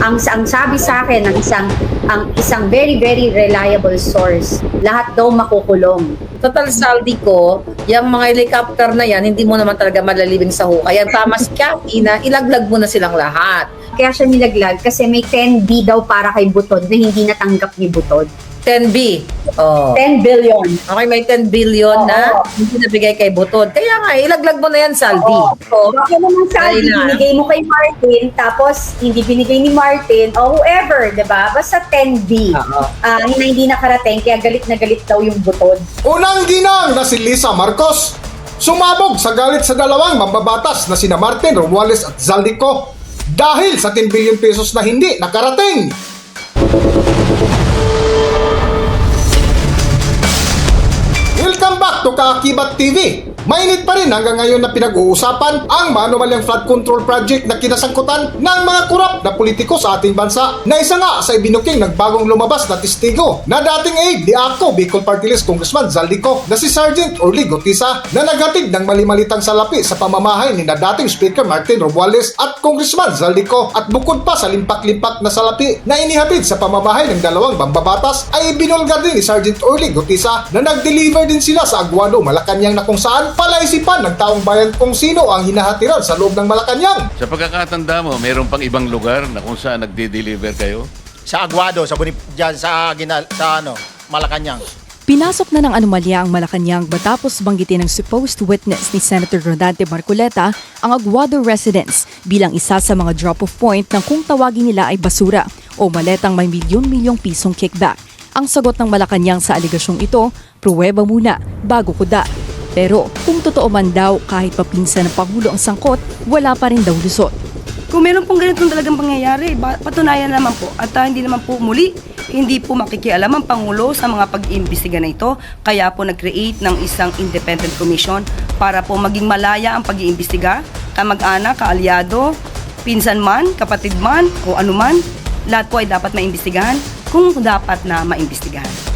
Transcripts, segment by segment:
ang ang sabi sa akin ng isang ang isang very very reliable source, lahat daw makukulong. Total saldi ko, yung mga helicopter na yan, hindi mo naman talaga malalibing sa hukay. Yan tama si Cathy na ilaglag mo na silang lahat. Kaya siya nilaglag kasi may 10B daw para kay Butod na hindi natanggap ni Butod. 10B. Oh. 10 billion. Okay, may 10 billion na Oo. hindi nabigay kay Butod. Kaya nga, ilaglag mo na yan, Saldi. Oo. Baka naman sa Ayun na. binigay mo kay Martin, tapos hindi binigay ni Martin, o whoever, di ba? Basta 10B. Oo. Ah, na hindi nakarating, kaya galit na galit daw yung Butod. Unang ginang na si Lisa Marcos, sumabog sa galit sa dalawang mambabatas na sina Martin Romualdez at Zaldico dahil sa 10 billion pesos na hindi nakarating. Welcome back to Kaakibat TV. Mainit pa rin hanggang ngayon na pinag-uusapan ang manumalyang flood control project na kinasangkutan ng mga kurap na politiko sa ating bansa na isa nga sa ibinuking nagbagong lumabas na testigo na dating aide ni Ako Bicol Party List Congressman Zaldico na si Sergeant Orly Gotisa na naghatid ng malimalitang salapi sa pamamahay ni na dating Speaker Martin Romualdez at Congressman Zaldico. At bukod pa sa limpak-limpak na salapi na inihatid sa pamamahay ng dalawang mambabatas ay binulgar din ni Sergeant Orly Gotisa na nag-deliver din sila sa Aguado, Malacanang na kung saan palaisipan ng taong bayan kung sino ang hinahatiran sa loob ng Malacanang. Sa pagkakatanda mo, mayroon pang ibang lugar na kung saan nagde-deliver kayo? sa Aguado, sa Bonif diyan sa Ginal, sa ano, Malacanang. Pinasok na ng anomalya ang Malacanang matapos banggitin ng supposed witness ni Senator Rodante Marcoleta ang Aguado residence bilang isa sa mga drop-off point ng kung tawagin nila ay basura o maletang may milyon-milyong pisong kickback. Ang sagot ng Malacanang sa aligasyong ito, pruweba muna bago kuda. Pero kung totoo man daw kahit papinsan ng Pangulo ang sangkot, wala pa rin daw lusot. Kung meron pong ganitong talagang pangyayari, patunayan naman po at ah, hindi naman po muli, hindi po makikialam ang Pangulo sa mga pag-iimbestiga na ito. Kaya po nag-create ng isang independent commission para po maging malaya ang pag-iimbestiga, kamag-anak, kaalyado, pinsan man, kapatid man, o anuman, lahat po ay dapat maimbestigahan kung dapat na maimbestigahan.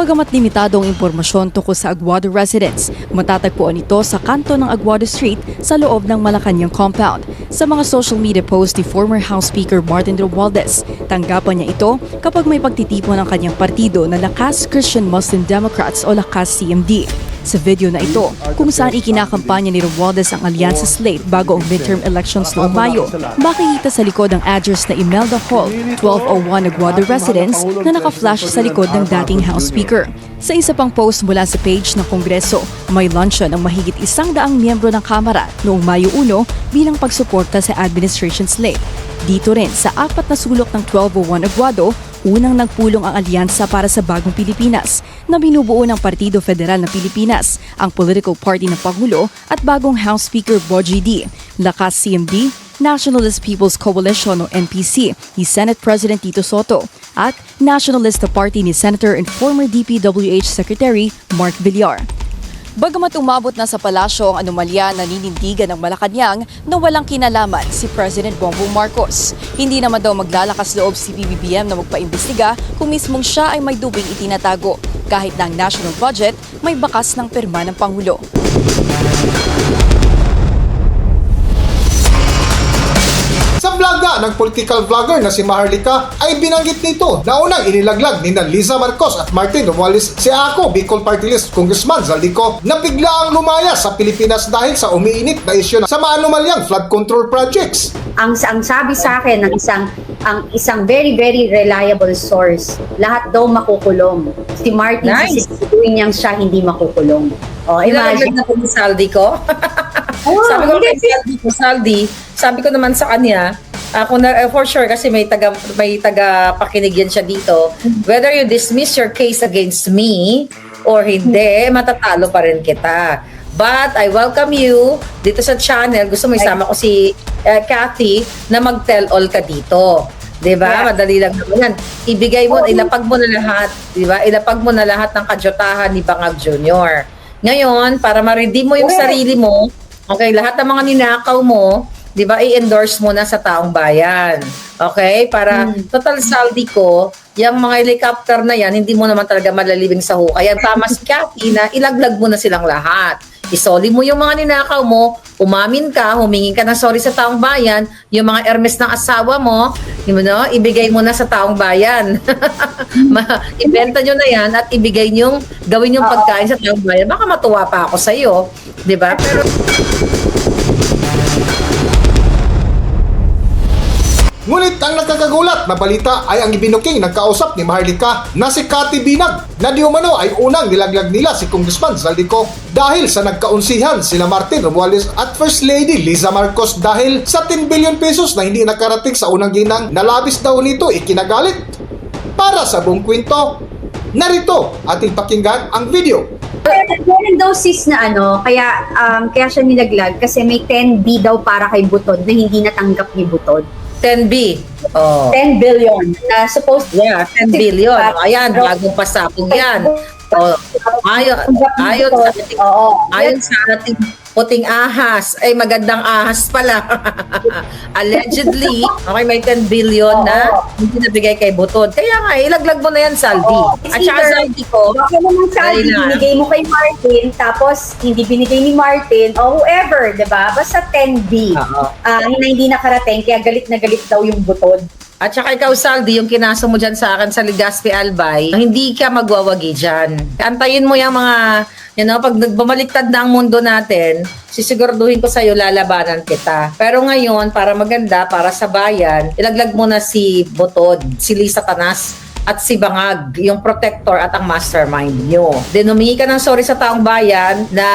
Bagamat limitado ang impormasyon tungkol sa Aguado residence, matatagpuan ito sa kanto ng Aguado Street sa loob ng Malacanang compound. Sa mga social media post ni former House Speaker Martin Romualdez, tanggapan niya ito kapag may pagtitipon ng kanyang partido na Lakas Christian Muslim Democrats o Lakas CMD. Sa video na ito, kung saan ikinakampanya ni Romualdez ang alyansa slate bago ang midterm elections noong Mayo, makikita sa likod ang address na Imelda Hall, 1201 Aguado Residence na naka-flash sa likod ng dating House Speaker. Sa isa pang post mula sa page ng Kongreso, may luncheon ang mahigit isang daang miyembro ng Kamara noong Mayo 1 bilang pagsuporta sa administration slate. Dito rin sa apat na sulok ng 1201 Aguado, unang nagpulong ang alyansa para sa bagong Pilipinas na binubuo ng Partido Federal ng Pilipinas, ang political party ng Pangulo at bagong House Speaker Boji D, Lakas CMD, Nationalist People's Coalition o NPC ni Senate President Tito Soto at Nationalista Party ni Senator and former DPWH Secretary Mark Villar. Bagamat umabot na sa palasyo ang anomalya na ninindigan ng Malacanang na walang kinalaman si President Bongbong Marcos. Hindi naman daw maglalakas loob si PBBM na magpaimbestiga kung mismong siya ay may dubing itinatago. Kahit na ang national budget, may bakas ng pirma ng Pangulo. Sa vlog nga ng political vlogger na si Maharlika ay binanggit nito na unang inilaglag ni na Liza Marcos at Martin Romualdez si Ako Bicol Party List Congressman Zaldico na biglaang lumaya sa Pilipinas dahil sa umiinit na isyu sa maanumalyang flood control projects. Ang ang sabi sa akin ng isang ang isang very very reliable source, lahat daw makukulong. Si Martin Nice. sisiguraduhin niyang siya hindi makukulong. Oh, imagine. na po ni Saldi ko. Oh, sabi ko kay. Saldi Saldi, sabi ko naman sa kanya, ako na eh, for sure kasi may taga may taga pakinig yan siya dito. Whether you dismiss your case against me or hindi, matatalo pa rin kita. But I welcome you dito sa channel. Gusto mo isama ko si eh, Cathy na mag-tell all ka dito. 'Di ba? Yeah. Madali lang naman yan. Ibigay mo, ilapag mo na lahat, 'di ba? Ilapag mo na lahat ng kajotahan ni Bangag Jr. Ngayon, para ma-redeem mo yung sarili mo, okay, lahat ng mga ninakaw mo, 'di ba, i-endorse mo na sa taong bayan. Okay? Para total saldi ko, yung mga helicopter na yan, hindi mo naman talaga malalibing sa hukay. Yan tama si Cathy na ilaglag mo na silang lahat. Isoli mo yung mga ninakaw mo, umamin ka, humingi ka ng sorry sa taong bayan, yung mga Hermes ng asawa mo, yun know, ibigay mo na sa taong bayan. Ibenta nyo na yan at ibigay nyo, gawin yung pagkain sa taong bayan. Baka matuwa pa ako sa iyo, 'di ba? Pero ang nakakagulat na balita ay ang ibinuking ng kausap ni Maharlika na si Cathy Binag na di umano ay unang nilaglag nila si Congressman Zaldico dahil sa nagkaunsihan sila Martin Romualdez at First Lady Liza Marcos dahil sa 10 billion pesos na hindi nakarating sa unang ginang nalabis daw nito ikinagalit. Para sa buong kwento, narito ating pakinggan ang video. Meron daw sis na ano, kaya um, kaya siya nilaglag kasi may 10B daw para kay Butod na hindi natanggap ni Butod. 10B. Oh. 10 billion na supposed Yeah, 10 billion. Ayan, bagong pasapong yan. Oh, ayon, ayon sa ating, Oo. ayon sa ating puting ahas, ay magandang ahas pala. Allegedly, okay, may 10 billion na hindi nabigay kay Butod. Kaya nga, ilaglag mo na yan, Saldi. Oo. At saka Either- Saldi ko, Baka naman sa Dali na. binigay mo kay Martin, tapos hindi binigay ni Martin, o whoever, di ba? Basta 10B. Oo. Ah, na hindi nakarating, kaya galit na galit daw yung Butod. At saka ikaw, Saldi, yung kinaso mo dyan sa akin sa Ligaspi Albay, hindi ka magwawagi dyan. Antayin mo yung mga, you know, pag nagbumaliktad na ang mundo natin, sisiguraduhin ko sa'yo, lalabanan kita. Pero ngayon, para maganda, para sa bayan, ilaglag mo na si Botod, si Lisa Tanas, at si Bangag, yung protector at ang mastermind nyo. Then humingi ka ng sorry sa taong bayan na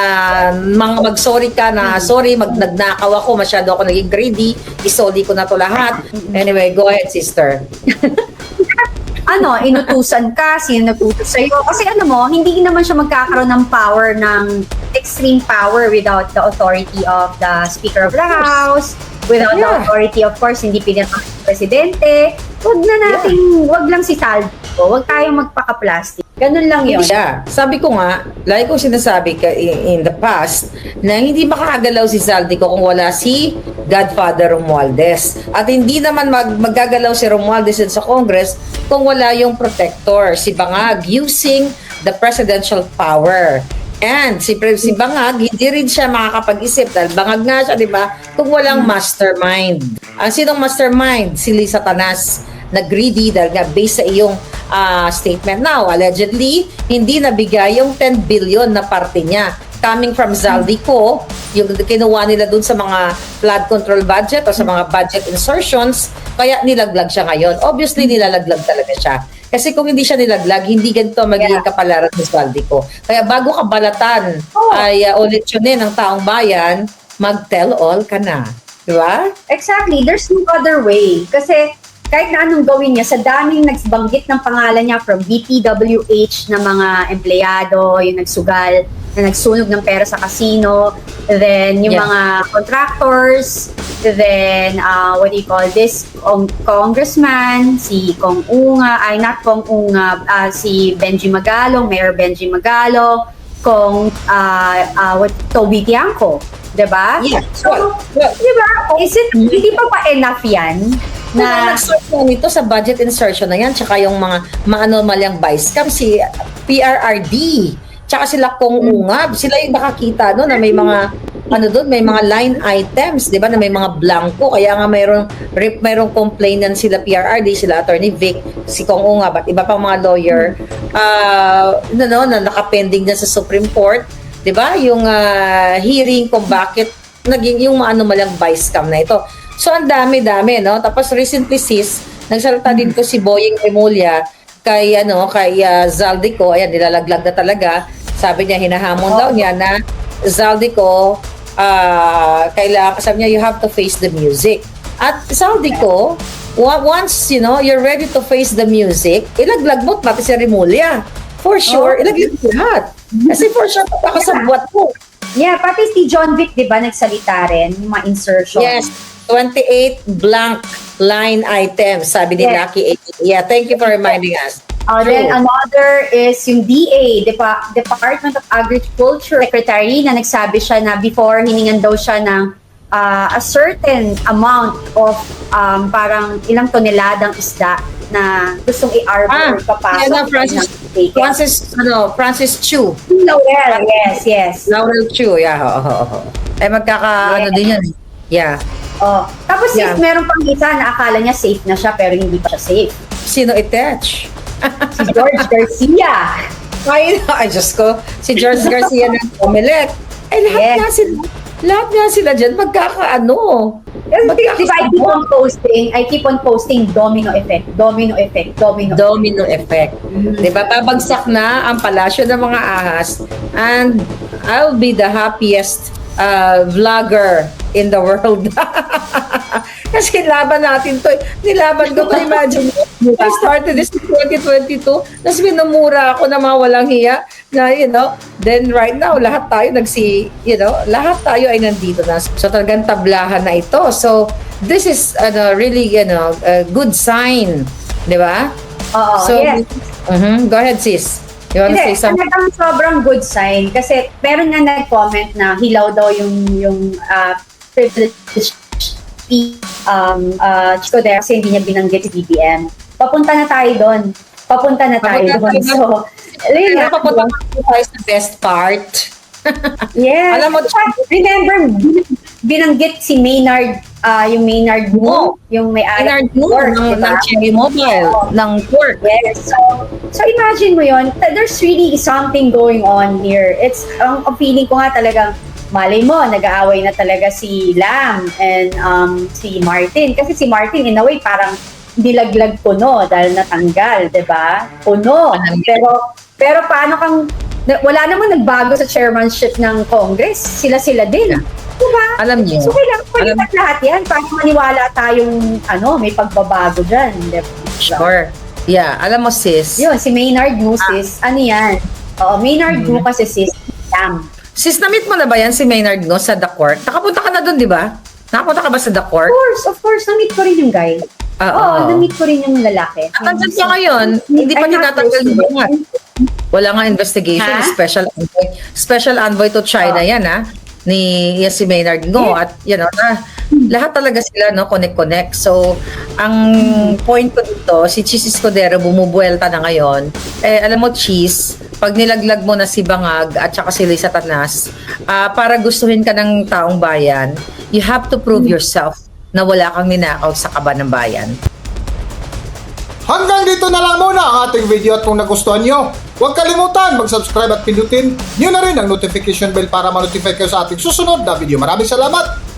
mga mag-sorry ka na sorry, mag nagnakaw ako, masyado ako naging greedy, isoli ko na to lahat. Anyway, go ahead sister. ano, inutusan ka, sino nag-utos sa'yo. Kasi ano mo, hindi naman siya magkakaroon ng power, ng extreme power without the authority of the Speaker of the House, without the Yeah. authority, of course, hindi pinatang ng Presidente. Huwag na natin, wag lang si Salvo. Huwag tayong magpaka-plastic. Ganun lang yun. Yeah. Sabi ko nga, lagi kong sinasabi ka in, the past, na hindi makakagalaw si Zaldico kung wala si Godfather Romualdez. At hindi naman mag, magagalaw si Romualdez sa Congress kung wala yung protector, si Bangag, using the presidential power. And si, si Bangag, hindi rin siya makakapag-isip dahil bangag nga siya, di ba? Kung walang mastermind. Ang sinong mastermind? Si Lisa Tanas na greedy dahil nga based sa iyong ah, statement now. Allegedly, hindi nabigay yung 10 billion na parte niya coming from Zaldico, yung kinuha nila dun sa mga flood control budget o sa mga budget insertions, kaya nilaglag siya ngayon. Obviously, nilalaglag talaga siya. Kasi kung hindi siya nilaglag, hindi ganito magiging Yeah. kapalaran ng Zaldico. Kaya bago ka balatan Oh. ay uh, ulit yun ng taong bayan, mag-tell all ka na. Di ba? Exactly. There's no other way. Kasi kahit na anong gawin niya, sa daming nagbanggit ng pangalan niya from DPWH na mga empleyado, yung nagsugal, na nagsunog ng pera sa casino, then yung Yeah. mga contractors, then uh, what do you call this, Kong- congressman, si Kong Unga, ay not Kong Unga, ah, si Benji Magalong, Mayor Benji Magalong, Kong uh, uh, what, Toby Tiangco, 'di ba? Yeah. So, Well, well, Di ba? Is it, hindi pa ba enough yan? Na Na, nag-sort na nito sa budget insertion na yan, tsaka yung mga maanomalyang vice cam, si PRRD, tsaka sila Kong Ungab, sila yung nakakita no, na may mga ano doon, may mga line items, 'di ba, na may mga blanco, kaya nga mayroong rip, mayroong complainant sila PRRD, sila Attorney Vic, si Kong Ungab at iba pang mga lawyer, ah ano no, na nakapending na sa Supreme Court, 'di ba? Yung ah, hearing kung bakit naging yung ano malang vice cam na ito. So ang dami-dami, no? Tapos recently sis, nagsalita din ko si Boying Remulla kay ano, kay ah, Zaldico, ayan nilalaglag na talaga. Sabi niya hinahamon daw niya na Zaldico ah kailangan sabi niya you have to face the music. At Zaldico, once you know, you're ready to face the music, ilaglag mo pati si Remulla. For sure, ilaglag mo lahat. Kasi for sure, papakasabwat mo. Yeah, pati si John Vic, di ba, nagsalita rin, yung mga insertion. Yes, 28 blank line items, sabi ni Yes. Lucky A. Yeah, thank you for reminding us. Uh, True. then another is yung DA, Depa- Department of Agriculture Secretary na nagsabi siya na before hiningan daw siya ng uh, a certain amount of um, parang ilang toneladang isda, na gustong i-arbor Ah, papasok. na, Francis. Francis, ano, Francis Chu. Laurel, yes, yes. Laurel Chu, yeah. oo, oo, oo. Eh, magkaka, ano Yes. din yan. eh. Yeah. Oh. Tapos Yeah. meron pang isa na akala niya safe na siya pero hindi pa siya safe. Sino itech? Si George Garcia. Ay, ay, Diyos ko. Si George Garcia ng Comelec. Ay, lahat Yes. nga sila. Lahat nga sila dyan, magkakaano. Di ba I keep on posting, I keep on posting domino effect, domino effect, domino Domino effect. Di ba? Babagsak na ang palasyo ng mga ahas and I'll be the happiest uh, vlogger in the world. Kasi laban natin to. eh. Nilaban ko to. Imagine, I started this in 2022. Tapos minumura ako na mga walang hiya na, you know, then right now, lahat tayo nagsi, you know, lahat tayo ay nandito na. So talagang tablahan na ito. So this is ano, really, you know, a good sign. Di ba? Oo, So, yes. mhm. go ahead, sis. You wanna Hindi, say something? talagang sobrang good sign kasi meron nga nag-comment na hilaw daw yung yung uh, privileged um, uh, Chico there kasi hindi niya binanggit si BBM. Papunta na tayo doon. Papunta na tayo Papunta doon. So, Kaya nga. papunta tayo sa best part. Yes. Alam mo, remember, binanggit si Maynard, ah, yung Maynard mo, yung may-ari Inard mo Work, ng, diba? ng Cherry Mobile, Oo. ng work. Yes. So, so imagine mo yon there's really something going on here. It's, ang, ang feeling ko nga talagang, malay mo, nag-aaway na talaga si Lam and um, si Martin. Kasi si Martin, in a way, parang nilaglag puno dahil natanggal, di ba? Puno. Pero, pero paano kang, na- wala namang nagbago sa chairmanship ng Congress. Sila-sila din. Di ba? Alam niyo, So, kailangan palitan lahat yan para maniwala tayong, ano, may pagbabago dyan. Di ba? sure. Yeah, alam mo sis, Yun, si Maynard Wu, sis. Ano yan? Oo, Maynard Wu kasi sis. Sam. sis na-meet mo na ba yan si Maynard Ngo sa The Court? Nakapunta ka na doon, di ba? Nakapunta ka ba sa The Of Court? course, of course. Na-meet ko rin yung guy. Ah, Oo, oo. na-meet ko rin yung lalaki. At nandiyan siya ngayon, hindi pa close to yung mga. Wala nga investigation, Ha? special envoy. Special envoy to China Oh. yan, ha? Ni yes, si Maynard Ngo. Yeah. At, you know, na, lahat talaga sila, no, connect-connect. So, ang point ko dito, si Cheese Escudero bumubuelta na ngayon. Eh, alam mo, Cheese, pag nilaglag mo na si Bangag at saka si Lisa Tanas, ah, para gustuhin ka ng taong bayan, you have to prove yourself na wala kang ninakaw sa kaban ng bayan. Hanggang dito na lang muna ang ating video at kung nagustuhan nyo, huwag kalimutan mag-subscribe at pindutin nyo na rin ang notification bell para ma-notify kayo sa ating susunod na video. Maraming salamat!